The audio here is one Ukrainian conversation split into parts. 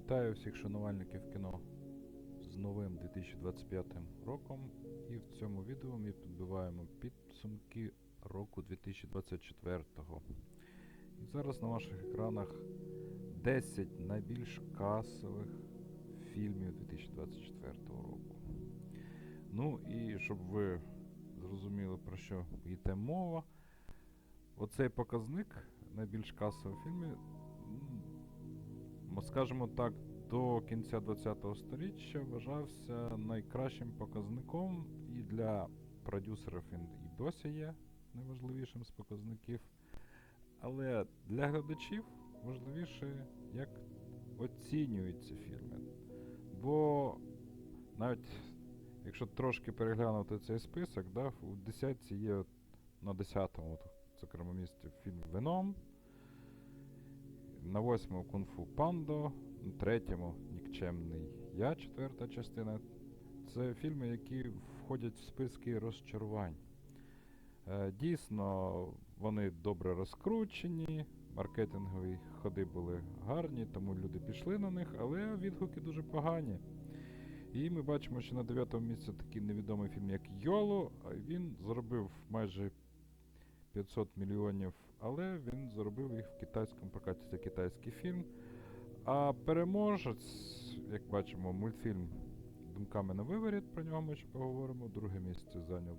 Вітаю всіх шанувальників кіно з новим 2025 роком. І в цьому відео ми підбиваємо підсумки року 2024. І зараз на ваших екранах 10 найбільш касових фільмів 2024 року. Ну і щоб ви зрозуміли про що йде мова, оцей показник найбільш касових фільмів скажімо так, до кінця ХХ століття вважався найкращим показником і для продюсерів він і досі є найважливішим з показників. Але для глядачів важливіше, як оцінюються фільми. Бо навіть якщо трошки переглянути цей список, да, у десятці є на 10-му, зокрема, місці фільм Веном. На восьмому Кунг-фу Пандо, на третьому Нікчемний Я, четверта частина. Це фільми, які входять в списки розчарувань. Е, дійсно, вони добре розкручені, маркетингові ходи були гарні, тому люди пішли на них, але відгуки дуже погані. І ми бачимо, що на дев'ятому місці такий невідомий фільм, як Йоло. Він заробив майже 500 мільйонів, але він заробив їх в китайському прокаті. Це китайський фільм. А переможець, як бачимо, мультфільм Думками на виворіт, про нього ми ще поговоримо. Друге місце зайняв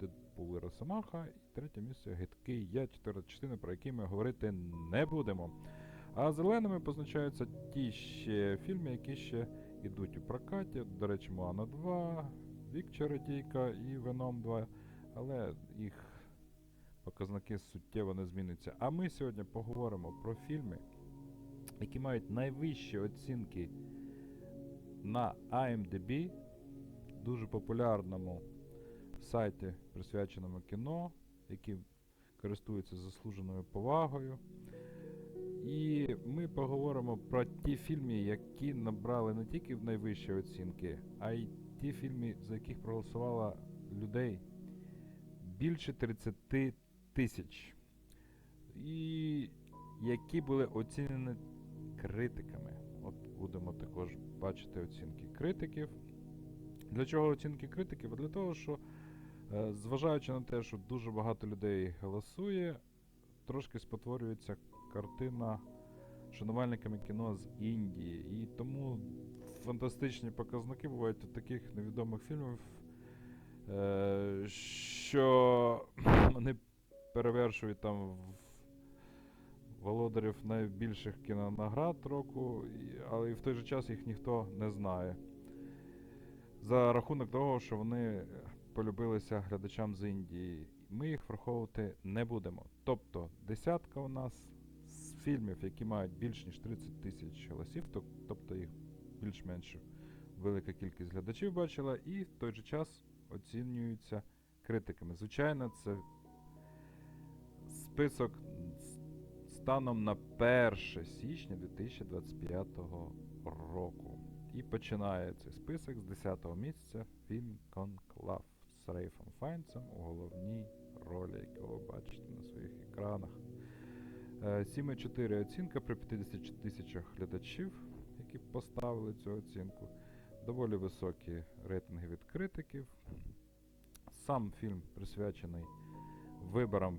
Дедпул, і Росомаха. І третє місце Гидкий Я, четверта частина, про який ми говорити не будемо. А зеленими позначаються ті ще фільми, які ще йдуть у прокаті. До речі, Моана 2, Вік Чародійка і Веном 2. Але їх показники суттєво не змінюються. А ми сьогодні поговоримо про фільми, які мають найвищі оцінки на IMDb, дуже популярному сайті, присвяченому кіно, який користується заслуженою повагою. І ми поговоримо про ті фільми, які набрали не тільки в найвищі оцінки, а й ті фільми, за яких проголосувало людей більше 30 тисяч. І які були оцінені критиками. От будемо також бачити оцінки критиків. Для чого оцінки критиків? Для того, що, е, зважаючи на те, що дуже багато людей голосує, трошки спотворюється картина шанувальниками кіно з Індії. І тому фантастичні показники бувають у таких невідомих фільмів, е, що вони перевершують там володарів найбільших кінонаград року, але і в той же час їх ніхто не знає. За рахунок того, що вони полюбилися глядачам з Індії. Ми їх враховувати не будемо. Тобто, десятка у нас з фільмів, які мають більш ніж 30 тисяч голосів, тоб- тобто їх більш-менш велика кількість глядачів бачила, і в той же час оцінюються критиками. Звичайно, це список станом на 1 січня 2025 року. І починає цей список з 10-го місця фільм Конклав з Рейфом Файнцем у головній ролі, якого бачите на своїх екранах. Е, 7,4 оцінка при 50 тисячах глядачів, які поставили цю оцінку. Доволі високі рейтинги від критиків. Сам фільм присвячений виборам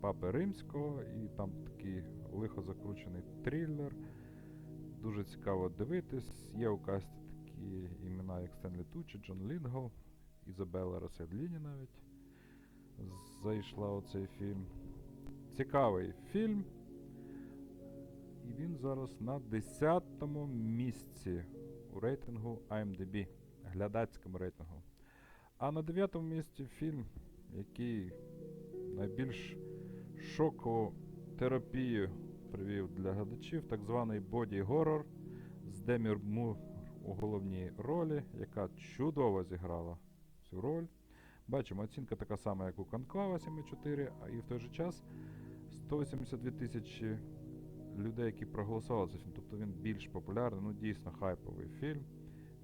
Папи Римського, і там такий лихо закручений трилер. Дуже цікаво дивитись. Є у касті такі імена, як Стенлі Тучі, Джон Лінгол, Ізабелла Роседліні навіть зайшла у цей фільм. Цікавий фільм. І він зараз на 10-му місці у рейтингу IMDb, глядацькому рейтингу. А на 9-му місці фільм, який найбільш шокову терапію привів для глядачів, так званий боді-горор з Демір Мур у головній ролі, яка чудово зіграла цю роль. Бачимо, оцінка така сама, як у Конклава 7,4, а і в той же час 182 тисячі людей, які проголосували за фільм. Тобто він більш популярний, ну дійсно хайповий фільм.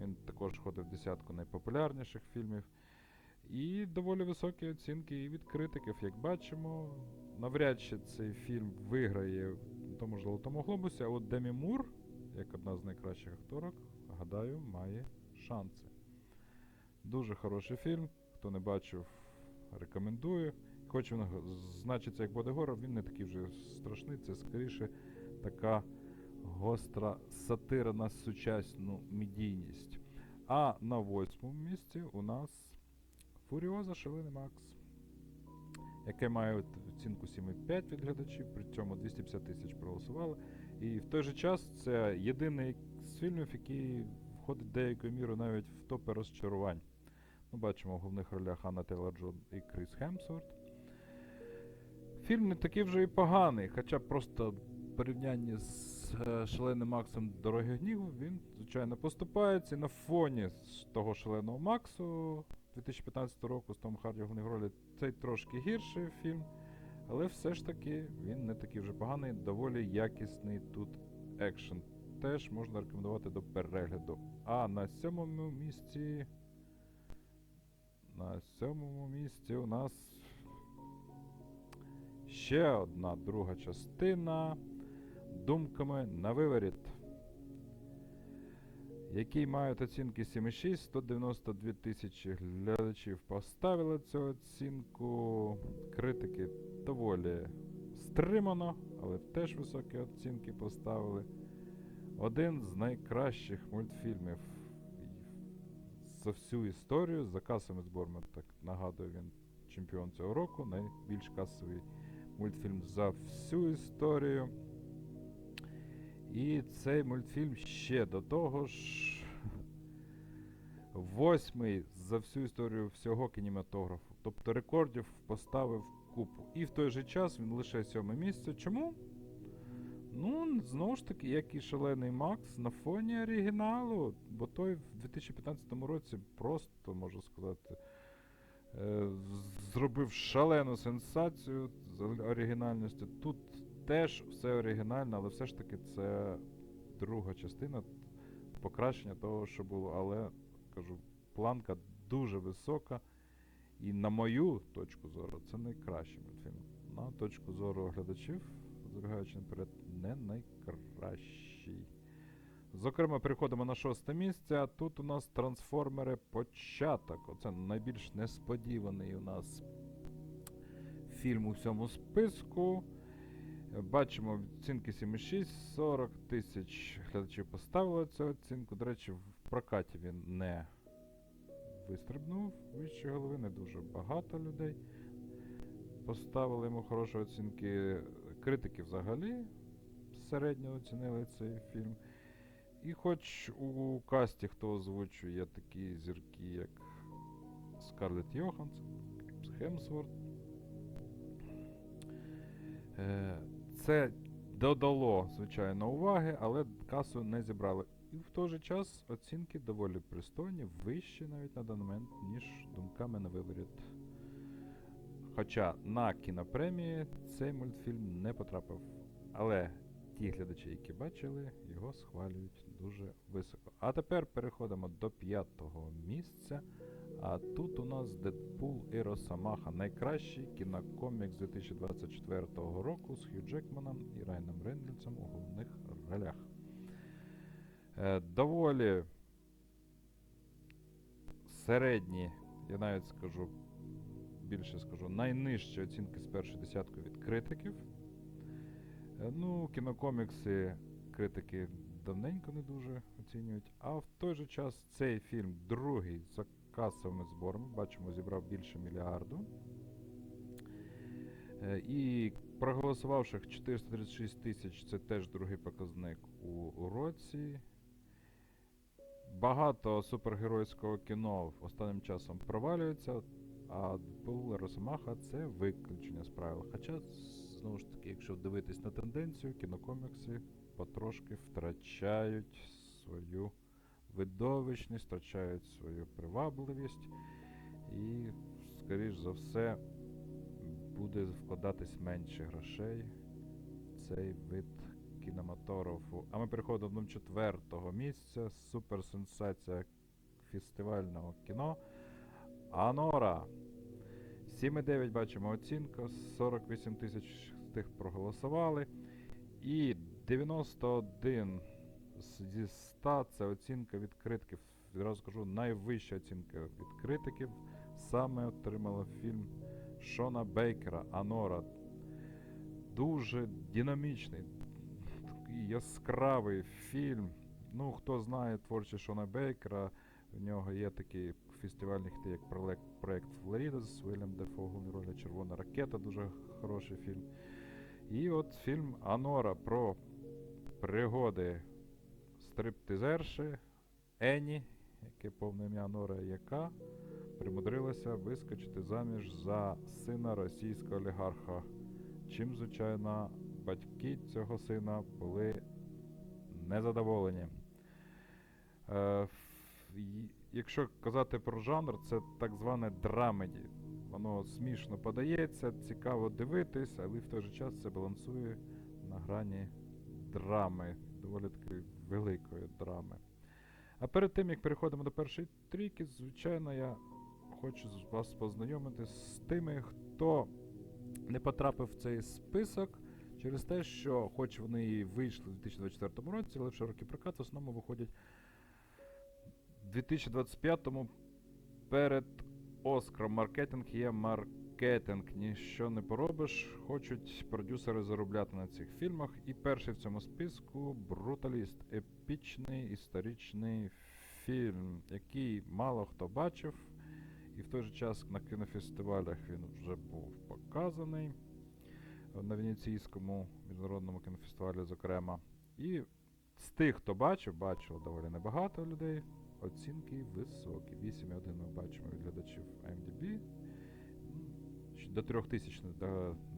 Він також входив в десятку найпопулярніших фільмів. І доволі високі оцінки і від критиків, як бачимо. Навряд чи цей фільм виграє в тому ж Золотому Глобусі, а от Демі Мур, як одна з найкращих акторок, гадаю, має шанси. Дуже хороший фільм. Хто не бачив, рекомендую. Хоч він значиться як буде горор, він не такий вже страшний, це скоріше така гостра сатира на сучасну медійність. А на восьмому місці у нас Фуріоза Шалений Макс, яке має оцінку 7,5 від глядачів, при цьому 250 тисяч проголосували. І в той же час це єдиний з фільмів, який входить деякою мірою навіть в топи розчарувань. Ми бачимо в головних ролях Анна Тейлор Джон і Кріс Хемсворт. Фільм не такий вже і поганий, хоча просто в порівнянні з е, Шаленим Максом Дороги гніву він, звичайно, поступається і на фоні з того шаленого Максу 2015 року з Томом Харді в головній ролі. Цей трошки гірший фільм, але все ж таки він не такий вже поганий, доволі якісний тут екшен. Теж можна рекомендувати до перегляду. А на сьомому місці. На сьомому місці у нас ще одна друга частина думками на виворіт. Який мають оцінки 7,6, 192 тисячі глядачів поставили цю оцінку. Критики доволі стримано, але теж високі оцінки поставили. Один з найкращих мультфільмів за всю історію. За касовими зборами, так нагадую, він чемпіон цього року. Найбільш касовий мультфільм за всю історію. І цей мультфільм ще до того ж восьмий за всю історію всього кінематографу. Тобто рекордів поставив купу. І в той же час він лише сьоме місце. Чому? Ну, знову ж таки, як і шалений Макс на фоні оригіналу, бо той в 2015 році просто, можу сказати, е, зробив шалену сенсацію з оригінальністю. Тут теж все оригінально, але все ж таки це друга частина покращення того, що було. Але кажу, планка дуже висока. І на мою точку зору, це найкращий мультфільм. На точку зору глядачів, забігаючи наперед, не найкращий. Зокрема, переходимо на шосте місце. Тут у нас трансформери початок. Оце найбільш несподіваний у нас фільм у всьому списку. Бачимо оцінки 7,6, 40 тисяч глядачів поставили цю оцінку. До речі, в прокаті він не вистрибнув вище голови, не дуже багато людей. Поставили йому хороші оцінки. Критики взагалі середньо оцінили цей фільм. І хоч у касті, хто озвучує, такі зірки, як Скарлетт Йоханссон, Хемсворт. Е, Це додало, звичайно, уваги, але касу не зібрали. І в той же час оцінки доволі пристойні, вищі навіть на даний момент, ніж думками на виворіт. Хоча на кінопремії цей мультфільм не потрапив. Але ті глядачі, які бачили, його схвалюють дуже високо. А тепер переходимо до п'ятого місця. А тут у нас Дедпул і Росомаха. Найкращий кінокомікс 2024 року з Хью Джекманом і Райаном Рейнольдсом у головних ролях. Е, доволі середні, я навіть скажу, більше скажу, найнижчі оцінки з першої десятки від критиків. Е, Ну, кінокомікси критики давненько не дуже оцінюють. А в той же час цей фільм другий касовими зборами, бачимо, зібрав більше мільярду. Е, І проголосувавших 436 тисяч це теж другий показник у році. Багато супергеройського кіно останнім часом провалюється, а Дедпул Росомаха це виключення з правил. Хоча, знову ж таки, якщо дивитись на тенденцію, кінокомікси потрошки втрачають свою видовищність, втрачають свою привабливість і, скоріш за все, буде вкладатись менше грошей в цей вид кінематографу. А ми переходимо до четвертого місця. Суперсенсація фестивального кіно. Анора. 7,9 бачимо оцінка, 48 тисяч з тих проголосували. І 91 з- зі 100 це оцінка від критиків. Відразу скажу, найвища оцінка від критиків саме отримала фільм Шона Бейкера Анора. Дуже динамічний, такий яскравий фільм. Ну, хто знає творчість Шона Бейкера, в нього є такі фестивальні хіти, як проект, Флорида з Уільям Дефо головній ролі Червона ракета, дуже хороший фільм. І от фільм Анора про пригоди стриптизерши Ені, яке повне ім'я Анора, яка примудрилася вискочити заміж за сина російського олігарха. Чим, звичайно, батьки цього сина були незадоволені. Е, якщо казати про жанр, це так зване драмеді. Воно смішно подається, цікаво дивитись, але в той же час це балансує на грані драми, доволі такої великої драми. А перед тим, як переходимо до першої трійки, звичайно, я хочу вас познайомити з тими, хто не потрапив в цей список через те, що, хоч вони і вийшли у 2024 році, але в широкий прокат в основному виходять в 2025-му перед Оскаром. Маркетинг є маркетинг. Ніщо не поробиш. Хочуть продюсери заробляти на цих фільмах. І перший в цьому списку Бруталіст. Епічний історичний фільм, який мало хто бачив. І в той же час на кінофестивалях він вже був показаний на Венеційському міжнародному кінофестивалі, зокрема. І з тих, хто бачив, бачило доволі небагато людей. Оцінки високі. 8,1 ми бачимо від глядачів IMDb. До 3000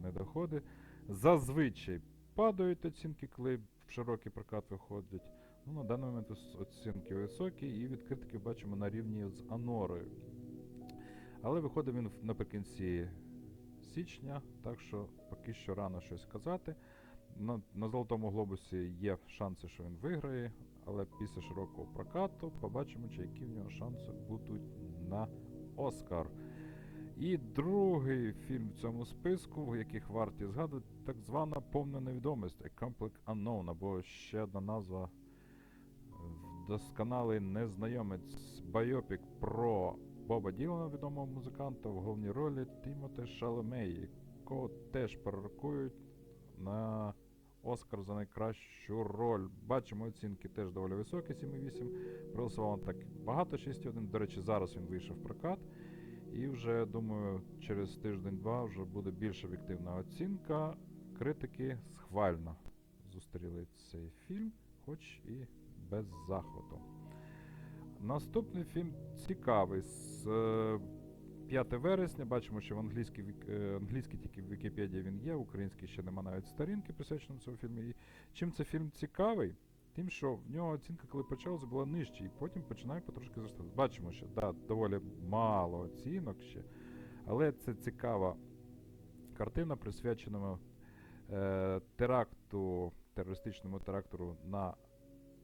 не, доходить. Зазвичай падають оцінки, коли в широкий прокат виходять. Ну, на даний момент оцінки високі, і від критиків бачимо на рівні з Анорою. Але виходить він наприкінці січня, так що поки що рано щось казати. На, на Золотому глобусі є шанси, що він виграє, але після широкого прокату побачимо, чи які в нього шанси будуть на Оскар. І другий фільм в цьому списку, в яких варті згадувати, так звана повна невідомість A Complex Unknown, або ще одна назва Досконалий незнайомець байопік про Боба Ділана, відомого музиканта, в головній ролі Тімоте Шалемей, якого теж перерахують на Оскар за найкращу роль. Бачимо, оцінки теж доволі високі, 7,8. Проголосувало так багато, 6,1. До речі, зараз він вийшов в прокат. І вже, думаю, через тиждень-два вже буде більш об'єктивна оцінка. Критики схвально зустріли цей фільм, хоч і без захвату. Наступний фільм цікавий. З е, 5 вересня бачимо, що в англійській, е, англійській тільки в Вікіпедії він є, українській ще нема навіть сторінки присвяченої цьому фільму. І чим цей фільм цікавий? Тим, що в нього оцінка, коли почалася, була нижча, і потім починає потрошки зростати. Бачимо, що да, доволі мало оцінок ще, але це цікава картина, присвячена е, теракту, терористичному теракту на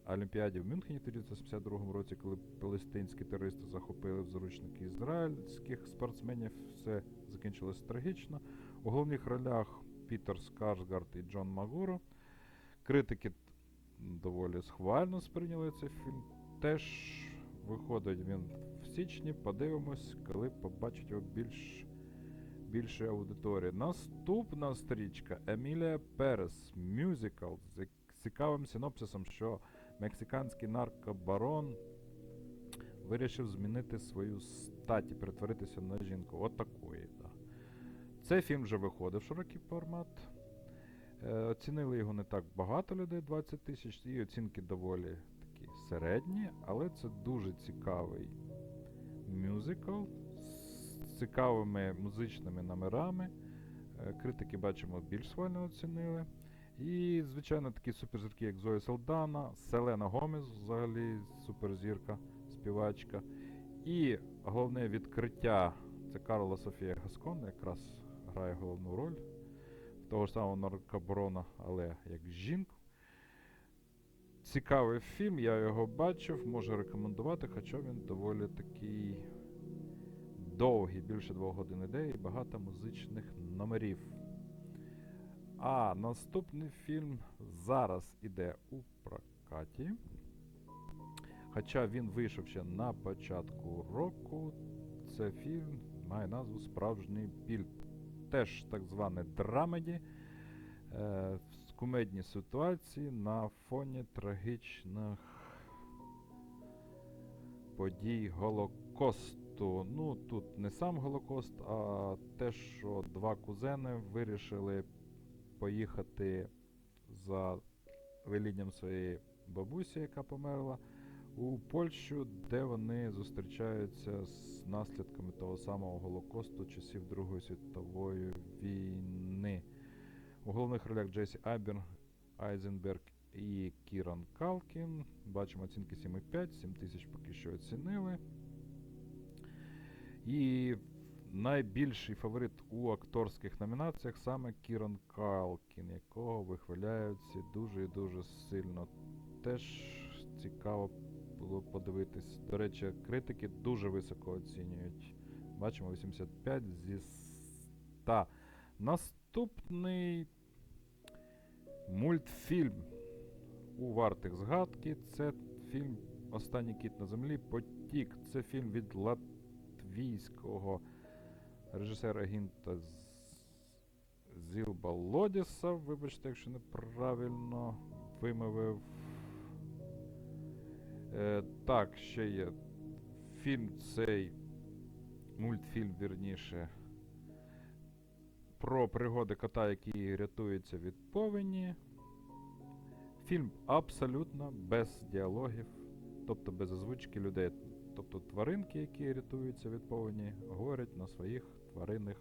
Олімпіаді в Мюнхені в 1952 році, коли палестинські терористи захопили в заручники ізраїльських спортсменів, все закінчилось трагічно. У головних ролях Пітер Скарсгард і Джон Магуро. Критики доволі схвально сприйняли цей фільм. Теж виходить він в січні. Подивимось, коли побачить його більш більше аудиторії. Наступна стрічка Емілія Перес, мюзикл з цікавим синопсисом, що мексиканський наркобарон вирішив змінити свою стать і перетворитися на жінку. От да. Цей фільм вже виходив в широкий формат. Е, оцінили його не так багато людей, 20 тисяч, і оцінки доволі такі середні, але це дуже цікавий мюзикл з цікавими музичними номерами. Е, Критики бачимо більш схвально оцінили. І, звичайно, такі суперзірки, як Зоя Салдана, Селена Гомес, взагалі суперзірка, співачка. І головне відкриття це Карла Софія Гаскон, якраз грає головну роль того ж самого наркобарона, але як жінку. Цікавий фільм, я його бачив, можу рекомендувати, хоча він доволі такий довгий, більше двох годин іде і багато музичних номерів. А наступний фільм зараз іде у прокаті. Хоча він вийшов ще на початку року, це фільм має назву Справжній біль. Теж так зване драмеді. Е, кумедні ситуації на фоні трагічних подій Голокосту. Ну, тут не сам Голокост, а те, що два кузени вирішили поїхати за велінням своєї бабусі, яка померла, у Польщу, де вони зустрічаються з наслідками того самого Голокосту часів Другої світової війни. У головних ролях Джесі Айбер, Айзенберг і Кіран Калкін. Бачимо оцінки 7,5, 7 тисяч поки що оцінили. І найбільший фаворит у акторських номінаціях саме Кіран Калкін, якого вихваляють всі дуже і дуже сильно. Теж цікаво було подивитись. До речі, критики дуже високо оцінюють. Бачимо 85 зі 100. Наступний мультфільм у вартих згадки. Це фільм Останній кіт на землі. Потік. Це фільм від латвійського режисера Гінта Зілба Лодіса. Вибачте, якщо неправильно вимовив. Е, так, ще є. Фільм цей, мультфільм, вірніше, про пригоди кота, який рятується від повені. Фільм абсолютно без діалогів, тобто без озвучки людей. Тобто тваринки, які рятуються від повені, говорять на своїх тваринних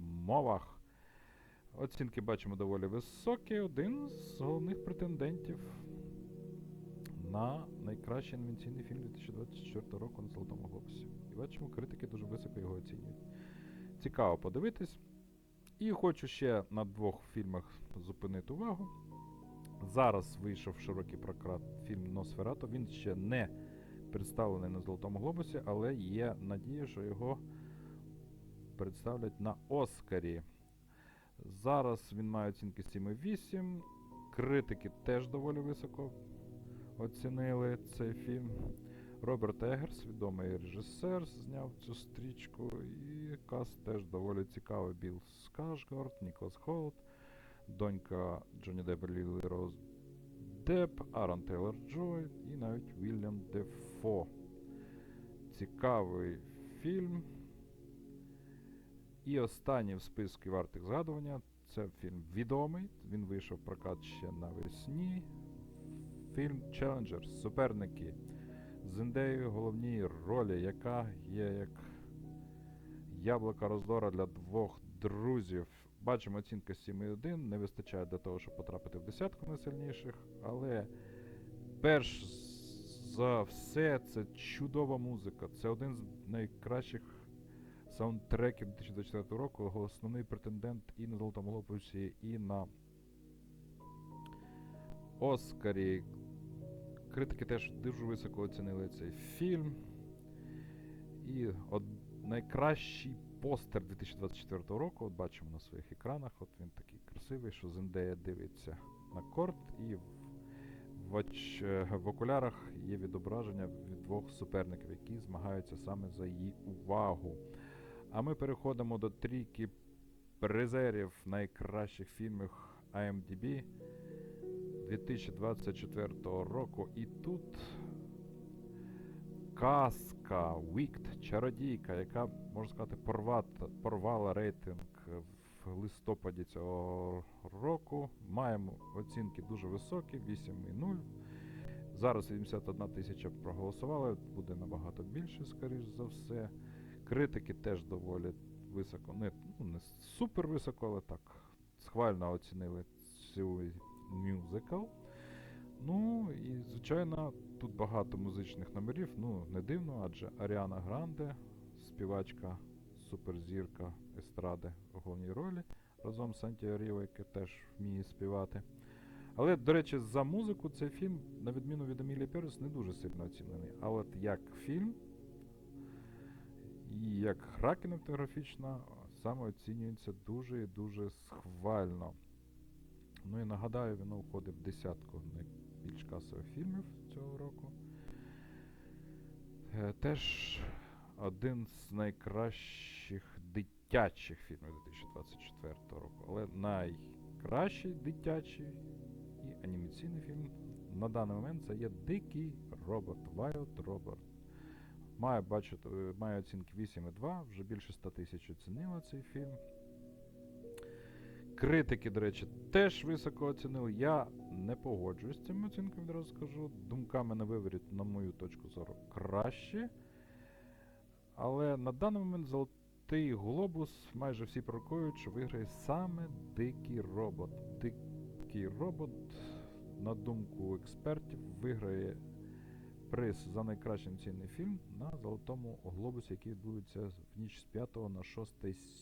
мовах. Оцінки бачимо доволі високі. Один з головних претендентів на найкращий інвенційний фільм 2024 року на Золотому Глобусі. І бачимо, критики дуже високо його оцінюють. Цікаво подивитись. І хочу ще на двох фільмах зупинити увагу. Зараз вийшов широкий прокат фільм Носферато. Він ще не представлений на Золотому Глобусі, але є надія, що його представлять на Оскарі. Зараз він має оцінки 7,8. Критики теж доволі високо оцінили цей фільм. Роберт Егерс, відомий режисер, зняв цю стрічку. І каст теж доволі цікавий. Білл Скашгард, Ніколас Холт, донька Джонні Деппа Лілі Роуз Депп, Аарон Тейлор Джой і навіть Вільям Дефо. Цікавий фільм. І останній в списку вартих згадування це фільм відомий. Він вийшов в прокат ще навесні. Фільм Challenger. Суперники. З Зендеєю в головній ролі, яка є як яблука роздора для двох друзів. Бачимо оцінка 7,1. Не вистачає для того, щоб потрапити в десятку найсильніших. Але перш за все, це чудова музика. Це один з найкращих саундтреків 2024 року. Основний претендент і на Золотому Глобусі, і на Оскарі. Критики теж дуже високо оцінили цей фільм. І од... найкращий постер 2024 року. От бачимо на своїх екранах. От він такий красивий, що Зендея дивиться на корт, і в, в, в окулярах є відображення від двох суперників, які змагаються саме за її увагу. А ми переходимо до трійки призерів найкращих фільмів IMDb 2024 року. І тут казка Wicked, чародійка, яка, можна сказати, порвата, порвала рейтинг в листопаді цього року. Маємо оцінки дуже високі, 8,0. Зараз 71 тисяча проголосували, буде набагато більше, скоріш за все. Критики теж доволі високо, не, ну, не супер високо, але так, схвально оцінили цю мюзикл. Ну і, звичайно, тут багато музичних номерів. Ну, не дивно, адже Аріана Гранде, співачка, суперзірка естради у головній ролі, разом з Сантіо Ріо, яке теж вміє співати. Але, до речі, за музику цей фільм, на відміну від Емілії Перес, не дуже сильно оцінений. А от як фільм і як гра кінематографічна саме оцінюється дуже і дуже схвально. Ну і нагадаю, воно входить в десятку найбільш касових фільмів цього року. Е, Теж один з найкращих дитячих фільмів 2024 року. Але найкращий дитячий і анімаційний фільм на даний момент це є Дикий робот, Wild Robot. Має, бачите, е, має оцінки 8,2, вже більше 100 тисяч оцінило цей фільм. Критики, до речі, теж високо оцінили. Я не погоджуюсь з цими оцінками, одразу скажу. Думками на виворіт, на мою точку зору, краще. Але на даний момент золотий глобус майже всі пророкують, що виграє саме дикий робот. Дикий робот, на думку експертів, виграє приз за найкращий анімаційний фільм на Золотому глобусі, який відбудеться в ніч з 5 на 6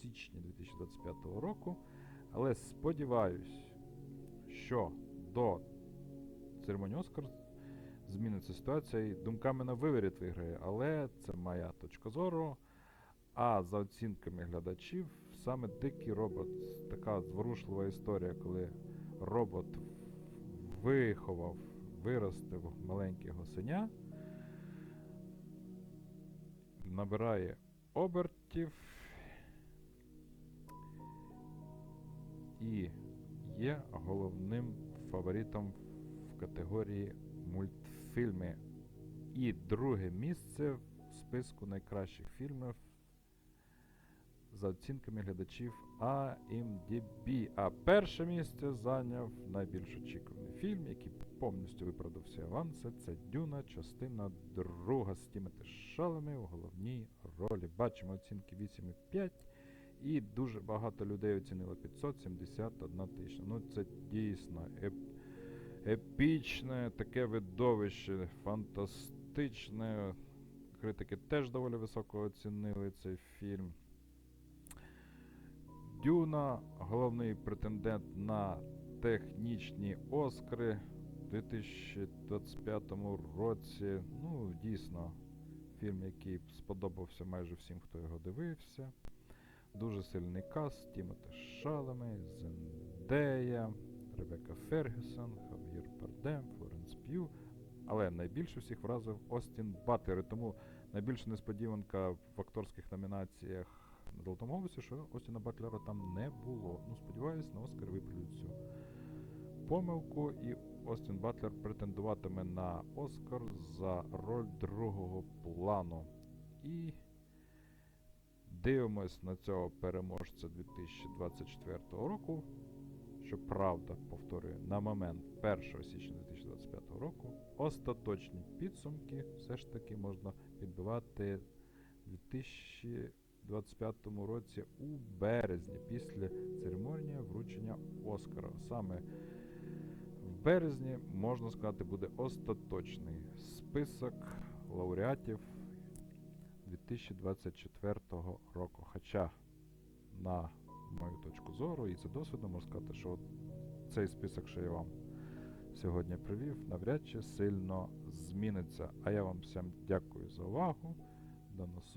січня 2025 року. Але сподіваюсь, що до церемонії Оскар зміниться ситуація і думками на виворіт виграє. Але це моя точка зору. А за оцінками глядачів, саме дикий робот, така зворушлива історія, коли робот виховав, виростив маленького синя, набирає обертів і є головним фаворитом в категорії мультфільми. І друге місце в списку найкращих фільмів за оцінками глядачів IMDb. А перше місце зайняв найбільш очікуваний фільм, який повністю виправдав всі аванси. Це Дюна, частина друга з Тімоті Шалеми у головній ролі. Бачимо оцінки 8,5. І дуже багато людей оцінило 571 тисяча. Ну це дійсно еп епічне таке видовище, фантастичне. Критики теж доволі високо оцінили цей фільм. Дюна, головний претендент на технічні Оскари у 2025 році. Ну, дійсно, фільм, який сподобався майже всім, хто його дивився. Дуже сильний каст, Тімоти Шалеми, Зендея, Ребекка Фергюсон, Хав'єр Бардем, Флоренс П'ю. Але найбільше всіх вразив Остін Батлер. Тому найбільша несподіванка в акторських номінаціях на Золотому Глобусі, що Остіна Батлера там не було. Ну, сподіваюсь, на Оскар виправлять цю помилку. І Остін Батлер претендуватиме на Оскар за роль другого плану. І дивимось на цього переможця 2024 року. Щоправда, повторюю, на момент 1 січня 2025 року остаточні підсумки все ж таки можна підбивати в 2025 році у березні після церемонії вручення Оскара. Саме в березні, можна сказати, буде остаточний список лауреатів 2024 року. Хоча, на мою точку зору і за досвідом можу сказати, що цей список, що я вам сьогодні привів, навряд чи сильно зміниться. А я вам всім дякую за увагу. До наступного.